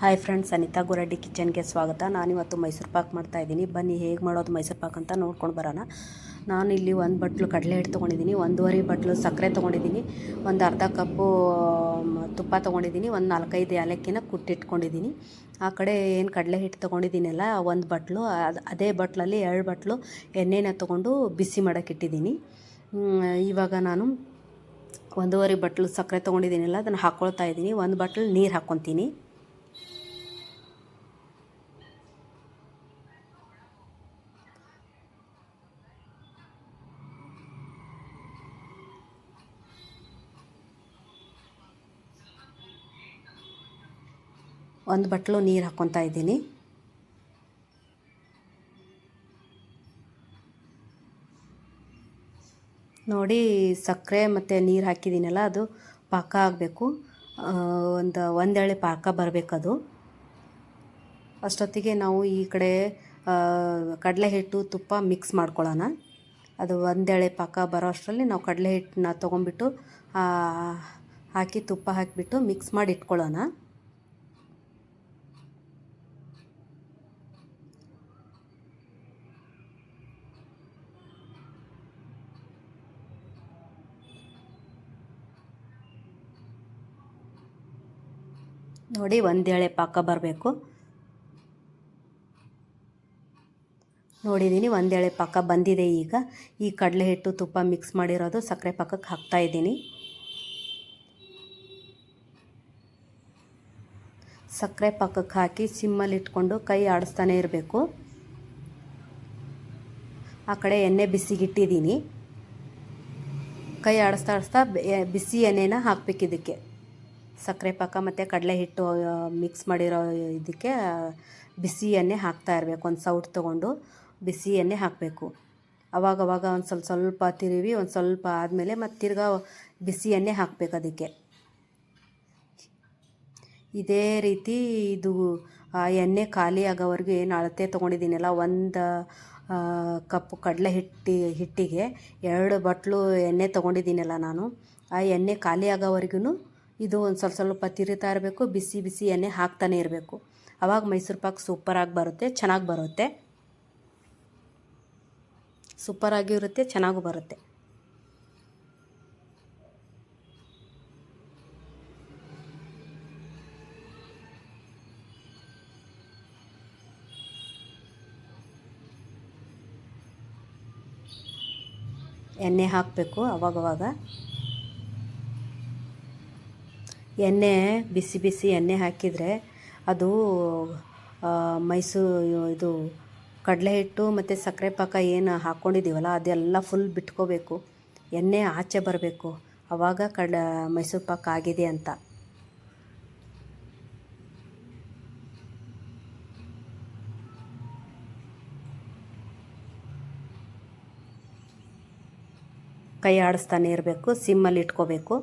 Hi friends Anita Guraddi ಕಿಚನ್ಗೆ ಸ್ವಾಗತ. ನಾನಿವತ್ತು ಮೈಸೂರು ಪಾಕ್ ಮಾಡ್ತಾ ಇದ್ದೀನಿ. ಬನ್ನಿ ಹೇಗೆ ಮಾಡೋದು ಮೈಸೂರು ಪಾಕ್ ಅಂತ ನೋಡ್ಕೊಂಡು ಬರೋಣ. ನಾನು ಇಲ್ಲಿ ಒಂದು ಬಟ್ಲು ಕಡಲೆ ಹಿಟ್ಟು ತೊಗೊಂಡಿದ್ದೀನಿ, ಒಂದೂವರೆ ಬಟ್ಲು ಸಕ್ಕರೆ ತೊಗೊಂಡಿದ್ದೀನಿ, ಒಂದು ಅರ್ಧ ಕಪ್ಪು ತುಪ್ಪ ತೊಗೊಂಡಿದ್ದೀನಿ, ಒಂದು ನಾಲ್ಕೈದು ಏಲಕ್ಕಿನ ಕುಟ್ಟಿಟ್ಕೊಂಡಿದ್ದೀನಿ. ಆ ಕಡೆ ಏನು ಕಡಲೆ ಹಿಟ್ಟು ತೊಗೊಂಡಿದ್ದೀನಲ್ಲ, ಒಂದು ಬಟ್ಲು, ಅದು ಬಟ್ಲಲ್ಲಿ ಎರಡು ಬಟ್ಲು ಎಣ್ಣೆನ ತೊಗೊಂಡು ಬಿಸಿ ಮಾಡೋಕ್ಕಿಟ್ಟಿದ್ದೀನಿ ಇವಾಗ ನಾನು ಒಂದೂವರೆ ಬಟ್ಲು ಸಕ್ಕರೆ ತೊಗೊಂಡಿದ್ದೀನಲ್ಲ, ಅದನ್ನು ಹಾಕ್ಕೊಳ್ತಾ ಇದ್ದೀನಿ. ಒಂದು ಬಟ್ಲು ನೀರು ಹಾಕ್ಕೊತೀನಿ ಒಂದು ಬಟ್ಲು ನೀರು ಹಾಕ್ಕೊತಾ ಇದ್ದೀನಿ. ನೋಡಿ ಸಕ್ಕರೆ ಮತ್ತು ನೀರು ಹಾಕಿದ್ದೀನಲ್ಲ, ಅದು ಪಾಕ ಆಗಬೇಕು. ಒಂದು ಒಂದೆಳೆ ಪಾಕ ಬರಬೇಕದು. ಅಷ್ಟೊತ್ತಿಗೆ ನಾವು ಈ ಕಡೆ ಕಡಲೆ ಹಿಟ್ಟು ತುಪ್ಪ ಮಿಕ್ಸ್ ಮಾಡ್ಕೊಳ್ಳೋಣ. ಅದು ಒಂದೆಳೆ ಪಾಕ ಬರೋ ಅಷ್ಟರಲ್ಲಿ ನಾವು ಕಡಲೆ ಹಿಟ್ಟನ್ನ ತೊಗೊಂಬಿಟ್ಟು ಹಾಕಿ ತುಪ್ಪ ಹಾಕಿಬಿಟ್ಟು ಮಿಕ್ಸ್ ಮಾಡಿ ಇಟ್ಕೊಳ್ಳೋಣ. ನೋಡಿ, ಒಂದೇಳೆ ಪಾಕ ಬರಬೇಕು. ನೋಡಿದ್ದೀನಿ, ಒಂದೇಳೆ ಪಾಕ ಬಂದಿದೆ ಈಗ. ಈ ಕಡಲೆ ಹಿಟ್ಟು ತುಪ್ಪ ಮಿಕ್ಸ್ ಮಾಡಿರೋದು ಸಕ್ಕರೆ ಪಾಕಕ್ಕೆ ಹಾಕ್ತಾ ಇದ್ದೀನಿ. ಸಕ್ಕರೆ ಪಾಕಕ್ಕೆ ಹಾಕಿ ಸಿಮ್ಮಲ್ಲಿ ಇಟ್ಕೊಂಡು ಕೈ ಆಡಿಸ್ತಾನೆ ಇರಬೇಕು. ಆ ಕಡೆ ಎಣ್ಣೆ ಬಿಸಿಗಿಟ್ಟಿದ್ದೀನಿ. ಕೈ ಆಡಿಸ್ತಾ ಆಡಿಸ್ತಾ ಬಿಸಿ ಎಣ್ಣೆನ ಹಾಕ್ಬೇಕು ಇದಕ್ಕೆ ಸಕ್ಕರೆ ಪಾಕ ಮತ್ತು ಕಡಲೆ ಹಿಟ್ಟು ಮಿಕ್ಸ್ ಮಾಡಿರೋ ಇದಕ್ಕೆ ಬಿಸಿಯನ್ನೇ ಹಾಕ್ತಾ ಇರಬೇಕು. ಒಂದು ಸೌಟ್ ತೊಗೊಂಡು ಬಿಸಿ ಎಣ್ಣೆ ಹಾಕಬೇಕು. ಅವಾಗ ಅವಾಗ ಒಂದು ಸ್ವಲ್ಪ ಸ್ವಲ್ಪ ತಿರುವಿ, ಒಂದು ಸ್ವಲ್ಪ ಆದಮೇಲೆ ಮತ್ತು ತಿರ್ಗಾ ಬಿಸಿ ಎಣ್ಣೆ ಹಾಕಬೇಕು ಅದಕ್ಕೆ. ಇದೇ ರೀತಿ ಇದು, ಆ, ಎಣ್ಣೆ ಖಾಲಿ ಆಗೋವರೆಗೂ ಏನು ಅಳತೆ ತೊಗೊಂಡಿದ್ದೀನಲ್ಲ, ಒಂದು ಕಪ್ ಕಡಲೆ ಹಿಟ್ಟಿ, ಹಿಟ್ಟಿಗೆ ಎರಡು ಬಟ್ಲು ಎಣ್ಣೆ ತೊಗೊಂಡಿದ್ದೀನಲ್ಲ ನಾನು. ಆ ಎಣ್ಣೆ ಖಾಲಿ ಆಗೋವರೆಗೂ ಇದು ಒಂದು ಸ್ವಲ್ಪ ಸ್ವಲ್ಪ ತಿರುತ್ತಾ ಇರಬೇಕು, ಬಿಸಿ ಬಿಸಿ ಎಣ್ಣೆ ಹಾಕ್ತಾನೆ ಇರಬೇಕು. ಆವಾಗ ಮೈಸೂರು ಪಾಕ್ ಸೂಪರಾಗಿ ಬರುತ್ತೆ, ಚೆನ್ನಾಗಿ ಬರುತ್ತೆ. ಸೂಪರಾಗಿ ಇರುತ್ತೆ ಚೆನ್ನಾಗೂ ಬರುತ್ತೆ. ಎಣ್ಣೆ ಹಾಕಬೇಕು ಅವಾಗವಾಗ. ಎಣ್ಣೆ ಬಿಸಿ ಬಿಸಿ ಎಣ್ಣೆ ಹಾಕಿದರೆ ಅದು ಮೈಸೂ ಇದು ಕಡಲೆ ಹಿಟ್ಟು ಮತ್ತು ಸಕ್ಕರೆ ಪಾಕ ಏನು ಹಾಕ್ಕೊಂಡಿದ್ದೀವಲ್ಲ ಅದೆಲ್ಲ ಫುಲ್ ಬಿಟ್ಕೋಬೇಕು. ಎಣ್ಣೆ ಆಚೆ ಬರಬೇಕು. ಆವಾಗ ಕಡ, ಮೈಸೂರು ಪಾಕ ಆಗಿದೆ ಅಂತ. ಕೈ ಆಡಿಸ್ತಾನೆ ಇರಬೇಕು ಸಿಮ್ಮಲ್ಲಿ ಇಟ್ಕೋಬೇಕು.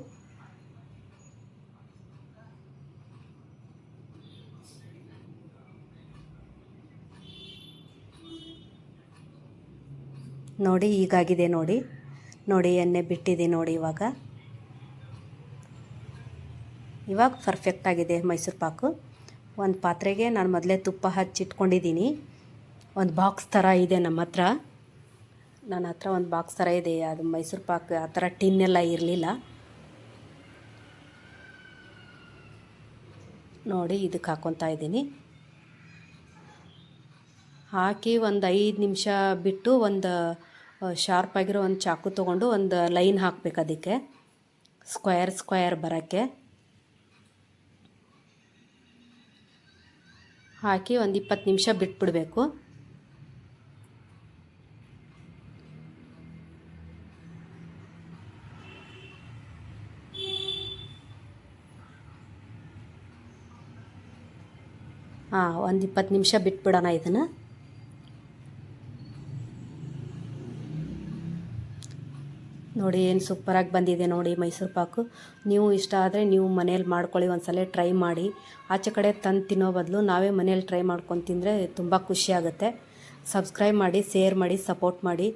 ನೋಡಿ ಈಗಾಗಿದೆ ನೋಡಿ. ನೋಡಿ, ಎಣ್ಣೆ ಬಿಟ್ಟಿದೆ ನೋಡಿ ಇವಾಗ. ಇವಾಗ ಪರ್ಫೆಕ್ಟ್ ಆಗಿದೆ ಮೈಸೂರು ಪಾಕು. ಒಂದು ಪಾತ್ರೆಗೆ ನಾನು ಮೊದಲೇ ತುಪ್ಪ ಹಚ್ಚಿಟ್ಕೊಂಡಿದ್ದೀನಿ ಒಂದು ಬಾಕ್ಸ್ ಥರ ಇದೆ ನಮ್ಮ ಹತ್ರ. ನನ್ನ ಹತ್ರ ಒಂದು ಬಾಕ್ಸ್ ಥರ ಇದೆ. ಅದು ಮೈಸೂರು ಪಾಕ್ ಆ ಥರ ಟಿನ್ನೆಲ್ಲ ಇರಲಿಲ್ಲ. ನೋಡಿ ಇದಕ್ಕೆ ಹಾಕ್ಕೊತಾ ಇದ್ದೀನಿ. ಹಾಕಿ ಒಂದು ಐದು ನಿಮಿಷ ಬಿಟ್ಟು ಒಂದು ಶಾರ್ಪ್ ಆಗಿರೋ ಒಂದು ಚಾಕು ತೊಗೊಂಡು ಒಂದು ಲೈನ್ ಹಾಕ್ಬೇಕು ಅದಕ್ಕೆ. ಸ್ಕ್ವಯರ್ ಸ್ಕ್ವಯರ್ ಬರೋಕ್ಕೆ. ಹಾಕಿ ಒಂದು ಇಪ್ಪತ್ತು ನಿಮಿಷ ಬಿಟ್ಬಿಡಬೇಕು. ಹಾಂ, ಒಂದು ಇಪ್ಪತ್ತು ನಿಮಿಷ ಬಿಟ್ಬಿಡೋಣ ಇದನ್ನು. ನೋಡಿ ಏನು ಸೂಪರಾಗಿ ಬಂದಿದೆ ನೋಡಿ ಮೈಸೂರು ಪಾಕು. ನೀವು ಇಷ್ಟ ಆದರೆ ನೀವು ಮನೇಲಿ ಮಾಡ್ಕೊಳ್ಳಿ, ಒಂದ್ಸಲ ಟ್ರೈ ಮಾಡಿ. ಆಚೆ ಕಡೆ ತಂದು ತಿನ್ನೋ ಬದಲು ನಾವೇ ಮನೇಲಿ ಟ್ರೈ ಮಾಡ್ಕೊಂಡು ತಿಂದರೆ ತುಂಬ ಖುಷಿಯಾಗುತ್ತೆ ಸಬ್ಸ್ಕ್ರೈಬ್ ಮಾಡಿ ಶೇರ್ ಮಾಡಿ ಸಪೋರ್ಟ್ ಮಾಡಿ.